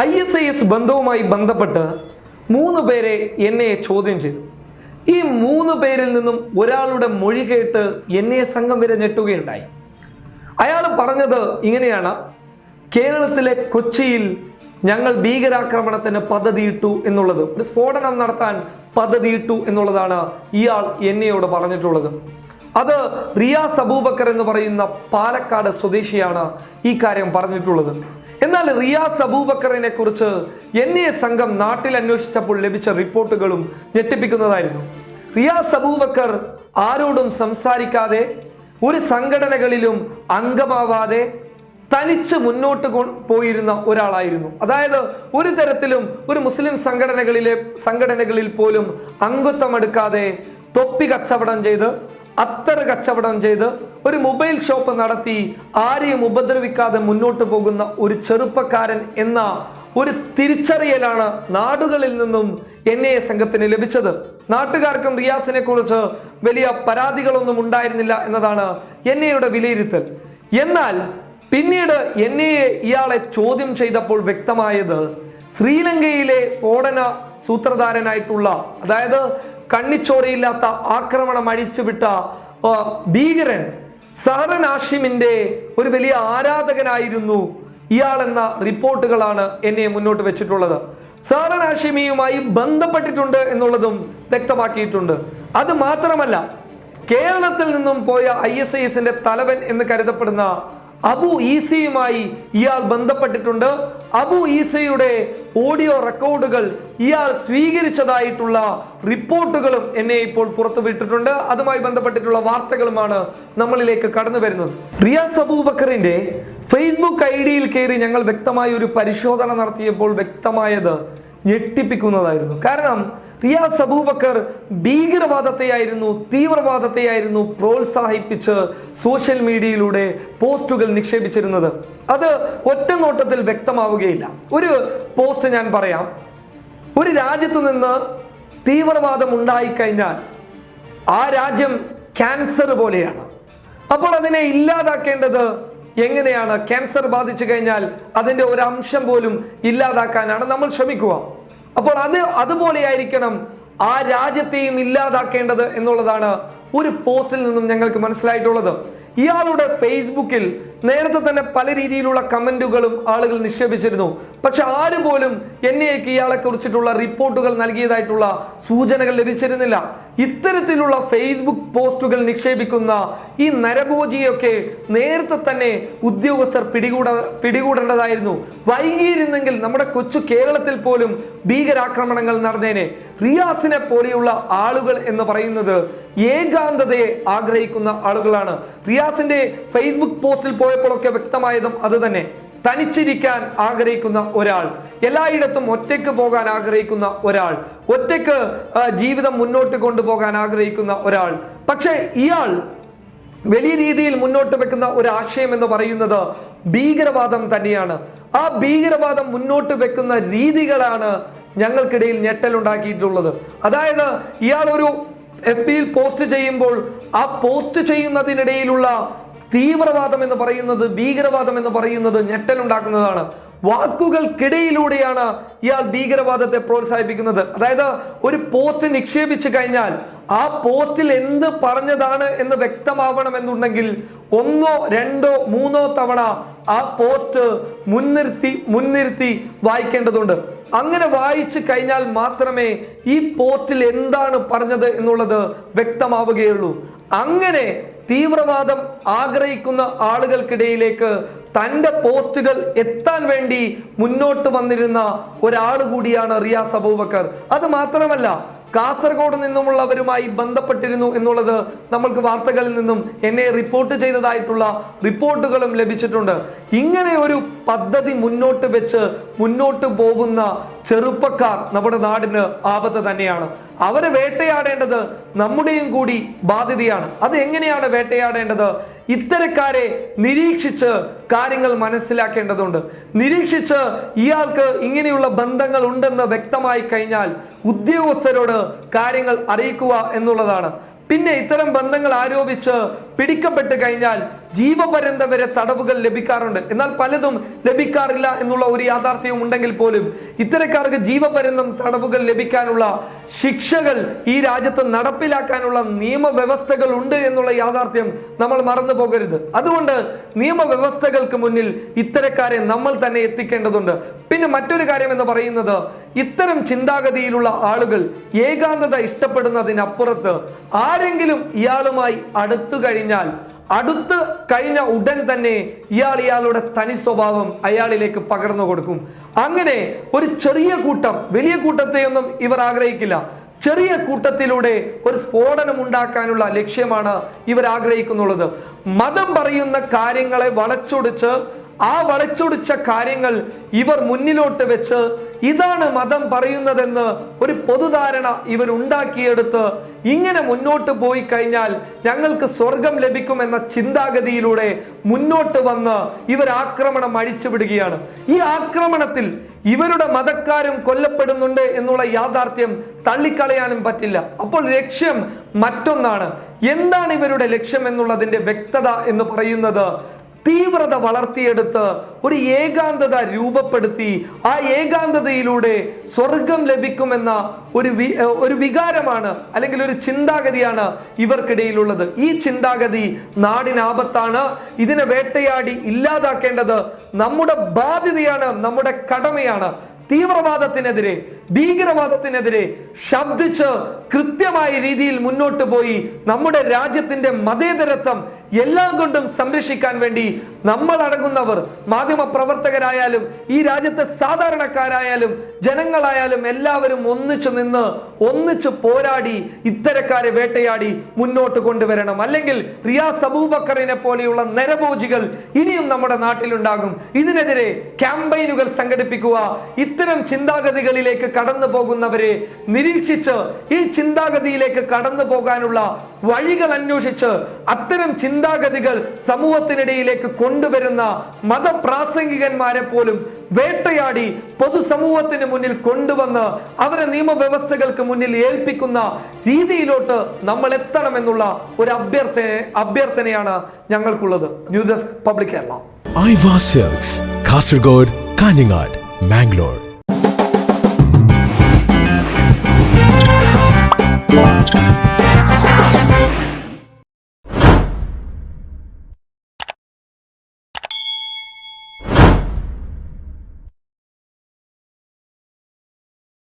I S I S ബന്ധവുമായി ബന്ധപ്പെട്ട് മൂന്ന് പേരെ എന്നെ ചോദ്യം ചെയ്തു. ഈ മൂന്ന് പേരിൽ നിന്നും ഒരാളുടെ മൊഴി കേട്ട് എന്നെ സംഘം വരെ ഞെട്ടുകയുണ്ടായി. അയാൾ പറഞ്ഞത് ഇങ്ങനെയാണ്. കേരളത്തിലെ കൊച്ചിയിൽ ഞങ്ങൾ ഭീകരാക്രമണത്തിന് പദ്ധതിയിട്ടു എന്നുള്ളത് ഒരു സ്ഫോടനം നടത്താൻ പദ്ധതിയിട്ടു എന്നുള്ളതാണ് ഇയാൾ എന്നെയോട് പറഞ്ഞിട്ടുള്ളത്. അത് റിയാസ് അബൂബക്കർ എന്ന് പറയുന്ന പാലക്കാട് സ്വദേശിയാണ് ഈ കാര്യം പറഞ്ഞിട്ടുള്ളത്. എന്നാൽ റിയാസ് അബൂബക്കറിനെ കുറിച്ച് എൻ എ സംഘം നാട്ടിൽ അന്വേഷിച്ചപ്പോൾ ലഭിച്ച റിപ്പോർട്ടുകളും ഞെട്ടിപ്പിക്കുന്നതായിരുന്നു. റിയാസ് അബൂബക്കർ ആരോടും സംസാരിക്കാതെ ഒരു സംഘടനകളിലും അംഗമാവാതെ തനിച്ച് മുന്നോട്ട് പോയിരുന്ന ഒരാളായിരുന്നു. അതായത് ഒരു തരത്തിലും ഒരു മുസ്ലിം സംഘടനകളിലെ സംഘടനകളിൽ പോലും അംഗത്വം എടുക്കാതെ തൊപ്പി കച്ചവടം ചെയ്ത് അത്തറ് കച്ചവടം ചെയ്ത് ഒരു മൊബൈൽ ഷോപ്പ് നടത്തി ആരെയും ഉപദ്രവിക്കാതെ മുന്നോട്ട് പോകുന്ന ഒരു ചെറുപ്പക്കാരൻ എന്ന ഒരു തിരിച്ചറിയലാണ് നാടുകളിൽ നിന്നും എൻ ഐ എ സംഘത്തിന് ലഭിച്ചത്. നാട്ടുകാർക്കും റിയാസിനെ കുറിച്ച് വലിയ പരാതികളൊന്നും ഉണ്ടായിരുന്നില്ല എന്നതാണ് എൻ ഐയുടെ വിലയിരുത്തൽ. എന്നാൽ പിന്നീട് എൻ എ ഇയാളെ ചോദ്യം ചെയ്തപ്പോൾ വ്യക്തമായത് ശ്രീലങ്കയിലെ സ്ഫോടന സൂത്രധാരനായിട്ടുള്ള അതായത് കണ്ണിച്ചോരയില്ലാത്ത ആക്രമണം അഴിച്ചുവിട്ട ഭീകരൻ സഹറൻ ആഷിമിന്റെ ഒരു വലിയ ആരാധകനായിരുന്നു. ഇയാളെന്ന റിപ്പോർട്ടുകളാണ് എന്നെ മുന്നോട്ട് വെച്ചിട്ടുള്ളത്. സഹറൻ ആഷിമിയുമായി ബന്ധപ്പെട്ടിട്ടുണ്ട് എന്നുള്ളതും വ്യക്തമാക്കിയിട്ടുണ്ട്. അത് മാത്രമല്ല കേരളത്തിൽ നിന്നും പോയ ഐ എസ് ഐ എസിന്റെ തലവൻ എന്ന് കരുതപ്പെടുന്ന അബു ഈസയുമായി ഇയാൾ ബന്ധപ്പെട്ടിട്ടുണ്ട്. അബു ഈസയുടെ ഓഡിയോ റെക്കോർഡുകൾ ഇയാൾ സ്വീകരിച്ചതായിട്ടുള്ള റിപ്പോർട്ടുകളും എന്നെ ഇപ്പോൾ പുറത്തുവിട്ടിട്ടുണ്ട്. അതുമായി ബന്ധപ്പെട്ടിട്ടുള്ള വാർത്തകളുമാണ് നമ്മളിലേക്ക് കടന്നു വരുന്നത്. റിയാസ് അബൂബക്കറിന്റെ ഫേസ്ബുക്ക് ഐ ഡിയിൽ കയറി ഞങ്ങൾ വ്യക്തമായ ഒരു പരിശോധന നടത്തിയപ്പോൾ വ്യക്തമായത് ഞെട്ടിപ്പിക്കുന്നതായിരുന്നു. കാരണം റിയാസ് അബൂബക്കർ ഭീകരവാദത്തെയായിരുന്നു തീവ്രവാദത്തെയായിരുന്നു പ്രോത്സാഹിപ്പിച്ച് സോഷ്യൽ മീഡിയയിലൂടെ പോസ്റ്റുകൾ നിക്ഷേപിച്ചിരുന്നത്. അത് ഒറ്റ നോട്ടത്തിൽ വ്യക്തമാവുകയില്ല. ഒരു പോസ്റ്റ് ഞാൻ പറയാം. ഒരു രാജ്യത്തു നിന്ന് തീവ്രവാദം ഉണ്ടായിക്കഴിഞ്ഞാൽ ആ രാജ്യം ക്യാൻസർ പോലെയാണ്. അപ്പോൾ അതിനെ ഇല്ലാതാക്കേണ്ടത് എങ്ങനെയാണ്? ക്യാൻസർ ബാധിച്ചു കഴിഞ്ഞാൽ അതിന്റെ ഒരു അംശം പോലും ഇല്ലാതാക്കാനാണ് നമ്മൾ ശ്രമിക്കുക. അപ്പോൾ അത് അതുപോലെയായിരിക്കണം ആ രാജ്യത്തെയും ഇല്ലാതാക്കേണ്ടത് എന്നുള്ളതാണ് ഒരു പോസ്റ്റിൽ നിന്നും ഞങ്ങൾക്ക് മനസ്സിലായിട്ടുള്ളത്. ഇയാളുടെ ഫേസ്ബുക്കിൽ നേരത്തെ തന്നെ പല രീതിയിലുള്ള കമന്റുകളും ആളുകൾ നിക്ഷേപിച്ചിരുന്നു. പക്ഷെ ആര് പോലും എന്നെയൊക്കെ ഇയാളെ കുറിച്ചിട്ടുള്ള റിപ്പോർട്ടുകൾ നൽകിയതായിട്ടുള്ള സൂചനകൾ ലഭിച്ചിരുന്നില്ല. ഇത്തരത്തിലുള്ള ഫേസ്ബുക്ക് പോസ്റ്റുകൾ നിക്ഷേപിക്കുന്ന ഈ നരഭോജിയൊക്കെ നേരത്തെ തന്നെ ഉദ്യോഗസ്ഥർ പിടികൂട പിടികൂടേണ്ടതായിരുന്നു. വൈകിയിരുന്നെങ്കിൽ നമ്മുടെ കൊച്ചു കേരളത്തിൽ പോലും ഭീകരാക്രമണങ്ങൾ നടന്നേനെ. റിയാസിനെ പോലെയുള്ള ആളുകൾ എന്ന് പറയുന്നത് ഏകാന്തതയെ ആഗ്രഹിക്കുന്ന ആളുകളാണ്. റിയാസിന്റെ ഫേസ്ബുക്ക് പോസ്റ്റിൽ പോയപ്പോഴൊക്കെ വ്യക്തമായതും അതുതന്നെ. തനിച്ചിരിക്കാൻ ആഗ്രഹിക്കുന്ന ഒരാൾ. എല്ലായിടത്തും ഒറ്റയ്ക്ക് പോകാൻ ആഗ്രഹിക്കുന്ന ഒരാൾ. ഒറ്റയ്ക്ക് ജീവിതം മുന്നോട്ട് കൊണ്ടുപോകാൻ ആഗ്രഹിക്കുന്ന ഒരാൾ. പക്ഷേ ഇയാൾ വലിയ രീതിയിൽ മുന്നോട്ട് വെക്കുന്ന ഒരു ആശയം എന്ന് പറയുന്നത് ഭീകരവാദം തന്നെയാണ്. ആ ഭീകരവാദം മുന്നോട്ട് വെക്കുന്ന രീതികളാണ് ഞങ്ങൾക്കിടയിൽ ഞെട്ടലുണ്ടാക്കിയിട്ടുള്ളത് അതായത് ഇയാൾ ഒരു എഫ് ബിയിൽ പോസ്റ്റ് ചെയ്യുമ്പോൾ ആ പോസ്റ്റ് ചെയ്യുന്നതിനിടയിലുള്ള തീവ്രവാദം എന്ന് പറയുന്നത് ഭീകരവാദം എന്ന് പറയുന്നത് ഞെട്ടലുണ്ടാക്കുന്നതാണ്. വാക്കുകൾക്കിടയിലൂടെയാണ് ഇയാൾ ഭീകരവാദത്തെ പ്രോത്സാഹിപ്പിക്കുന്നത്. അതായത് ഒരു പോസ്റ്റ് നിക്ഷേപിച്ചു കഴിഞ്ഞാൽ ആ പോസ്റ്റിൽ എന്ത് പറഞ്ഞതാണ് എന്ന് വ്യക്തമാവണമെന്നുണ്ടെങ്കിൽ ഒന്നോ രണ്ടോ മൂന്നോ തവണ ആ പോസ്റ്റ് മുൻനിർത്തി മുൻനിർത്തി വായിക്കേണ്ടതുണ്ട്. അങ്ങനെ വായിച്ചു കഴിഞ്ഞാൽ മാത്രമേ ഈ പോസ്റ്റിൽ എന്താണ് പറഞ്ഞത് എന്നുള്ളത് വ്യക്തമാവുകയുള്ളൂ. അങ്ങനെ തീവ്രവാദം ആഗ്രഹിക്കുന്ന ആളുകൾക്കിടയിലേക്ക് തന്റെ പോസ്റ്റുകൾ എത്താൻ വേണ്ടി മുന്നോട്ട് വന്നിരുന്ന ഒരാൾ കൂടിയാണ് റിയാസ് അബൂബക്കർ. അത് മാത്രമല്ല കാസർഗോഡ് നിന്നുമുള്ളവരുമായി ബന്ധപ്പെട്ടിരുന്നു എന്നുള്ളത് നമ്മൾക്ക് വാർത്തകളിൽ നിന്നും എന്നെ റിപ്പോർട്ട് ചെയ്തതായിട്ടുള്ള റിപ്പോർട്ടുകളും ലഭിച്ചിട്ടുണ്ട്. ഇങ്ങനെ ഒരു പദ്ധതി മുന്നോട്ട് വെച്ച് മുന്നോട്ട് പോകുന്ന ചെറുപ്പക്കാർ നമ്മുടെ നാടിന് ആപത്ത് തന്നെയാണ്. അവരെ വേട്ടയാടേണ്ടത് നമ്മുടെയും കൂടി ബാധ്യതയാണ്. അത് എങ്ങനെയാണ് വേട്ടയാടേണ്ടത്? ഇത്തരക്കാരെ നിരീക്ഷിച്ച് കാര്യങ്ങൾ മനസ്സിലാക്കേണ്ടതുണ്ട്. നിരീക്ഷിച്ച് ഇയാൾക്ക് ഇങ്ങനെയുള്ള ബന്ധങ്ങൾ ഉണ്ടെന്ന് വ്യക്തമായി കഴിഞ്ഞാൽ ഉദ്യോഗസ്ഥരോട് കാര്യങ്ങൾ അറിയിക്കുക എന്നുള്ളതാണ്. പിന്നെ ഇത്തരം ബന്ധങ്ങൾ ആരോപിച്ച് പിടിക്കപ്പെട്ട് കഴിഞ്ഞാൽ ജീവപര്യന്തം വരെ തടവുകൾ ലഭിക്കാറുണ്ട്. എന്നാൽ പലതും ലഭിക്കാറില്ല എന്നുള്ള ഒരു യാഥാർത്ഥ്യം ഉണ്ടെങ്കിൽ പോലും ഇത്തരക്കാർക്ക് ജീവപര്യന്തം തടവുകൾ ലഭിക്കാനുള്ള ശിക്ഷകൾ ഈ രാജ്യത്ത് നടപ്പിലാക്കാനുള്ള നിയമവ്യവസ്ഥകൾ ഉണ്ട് എന്നുള്ള യാഥാർത്ഥ്യം നമ്മൾ മറന്നു പോകരുത്. അതുകൊണ്ട് നിയമവ്യവസ്ഥകൾക്ക് മുന്നിൽ ഇത്തരക്കാരെ നമ്മൾ തന്നെ എത്തിക്കേണ്ടതുണ്ട്. പിന്നെ മറ്റൊരു കാര്യം എന്ന് പറയുന്നത് ഇത്തരം ചിന്താഗതിയിലുള്ള ആളുകൾ ഏകാന്തത ഇഷ്ടപ്പെടുന്നതിനപ്പുറത്ത് ആരെങ്കിലും ഇയാളുമായി അടുത്തു കഴിഞ്ഞാൽ അടുത്ത് കഴിഞ്ഞ ഉടൻ തന്നെ ഇയാൾ ഇയാളുടെ തനി സ്വഭാവം അയാളിലേക്ക് പകർന്നു കൊടുക്കും. അങ്ങനെ ഒരു ചെറിയ കൂട്ടം വലിയ കൂട്ടത്തെയൊന്നും ഇവർ ആഗ്രഹിക്കില്ല. ചെറിയ കൂട്ടത്തിലൂടെ ഒരു സ്ഫോടനം ഉണ്ടാക്കാനുള്ള ലക്ഷ്യമാണ് ഇവർ ആഗ്രഹിക്കുന്നുള്ളത്. മതം പറയുന്ന കാര്യങ്ങളെ വളച്ചൊടിച്ച് ആ വളച്ചൊടിച്ച കാര്യങ്ങൾ ഇവർ മുന്നിലോട്ട് വെച്ച് ഇതാണ് മതം പറയുന്നതെന്ന് ഒരു പൊതുധാരണ ഇവർ ഉണ്ടാക്കിയെടുത്ത് ഇങ്ങനെ മുന്നോട്ട് പോയി കഴിഞ്ഞാൽ ഞങ്ങൾക്ക് സ്വർഗം ലഭിക്കുമെന്ന ചിന്താഗതിയിലൂടെ മുന്നോട്ട് വന്ന് ഇവർ ആക്രമണം അഴിച്ചുവിടുകയാണ് ഈ ആക്രമണത്തിൽ ഇവരുടെ മതക്കാരും കൊല്ലപ്പെടുന്നുണ്ട് എന്നുള്ള യാഥാർത്ഥ്യം തള്ളിക്കളയാനും പറ്റില്ല. അപ്പോൾ ലക്ഷ്യം മറ്റൊന്നാണ്. എന്താണ് ഇവരുടെ ലക്ഷ്യം എന്നുള്ളതിന്റെ വ്യക്തത എന്ന് പറയുന്നത് തീവ്രത വളർത്തിയെടുത്ത് ഒരു ഏകാന്തത രൂപപ്പെടുത്തി ആ ഏകാന്തതയിലൂടെ സ്വർഗം ലഭിക്കുമെന്ന ഒരു വി ഒരു വികാരമാണ് അല്ലെങ്കിൽ ഒരു ചിന്താഗതിയാണ് ഇവർക്കിടയിലുള്ളത്. ഈ ചിന്താഗതി നാടിനാപത്താണ് ഇതിനെ വേട്ടയാടി ഇല്ലാതാക്കേണ്ടത് നമ്മുടെ ബാധ്യതയാണ് നമ്മുടെ കടമയാണ്. തീവ്രവാദത്തിനെതിരെ ഭീകരവാദത്തിനെതിരെ ശബ്ദിച്ച് കൃത്യമായ രീതിയിൽ മുന്നോട്ട് പോയി നമ്മുടെ രാജ്യത്തിന്റെ മതേതരത്വം എല്ലാം കൊണ്ടും സംരക്ഷിക്കാൻ വേണ്ടി നമ്മൾ അടങ്ങുന്നവർ മാധ്യമ പ്രവർത്തകരായാലും ഈ രാജ്യത്തെ സാധാരണക്കാരായാലും ജനങ്ങളായാലും എല്ലാവരും ഒന്നിച്ചു നിന്ന് ഒന്നിച്ച് പോരാടി ഇത്തരക്കാരെ വേട്ടയാടി മുന്നോട്ട് കൊണ്ടുവരണം. അല്ലെങ്കിൽ റിയാസ് അബൂബക്കറിനെ പോലെയുള്ള നരഭോജികൾ ഇനിയും നമ്മുടെ നാട്ടിലുണ്ടാകും. ഇതിനെതിരെ ക്യാമ്പയിനുകൾ സംഘടിപ്പിക്കുക. ഇത്തരം ചിന്താഗതികളിലേക്ക് കടന്നു പോകുന്നവരെ നിരീക്ഷിച്ച് ഈ ചിന്താഗതിയിലേക്ക് കടന്നു പോകാനുള്ള വഴികൾ അന്വേഷിച്ച് അത്തരം ചിന്താഗതികൾ സമൂഹത്തിനിടയിലേക്ക് കൊണ്ടുവരുന്ന മതപ്രാസംഗികന്മാരെ പോലും വേട്ടയാടി പൊതുസമൂഹത്തിന് മുന്നിൽ കൊണ്ടുവന്ന് അവരെ നിയമവ്യവസ്ഥകൾക്ക് മുന്നിൽ ഏൽപ്പിക്കുന്ന രീതിയിലോട്ട് നമ്മൾ എത്തണമെന്നുള്ള ഒരു അഭ്യർത്ഥന അഭ്യർത്ഥനയാണ് ഞങ്ങൾക്കുള്ളത്. News desk public Kerala. Kasaragod Kanhangad Mangalore.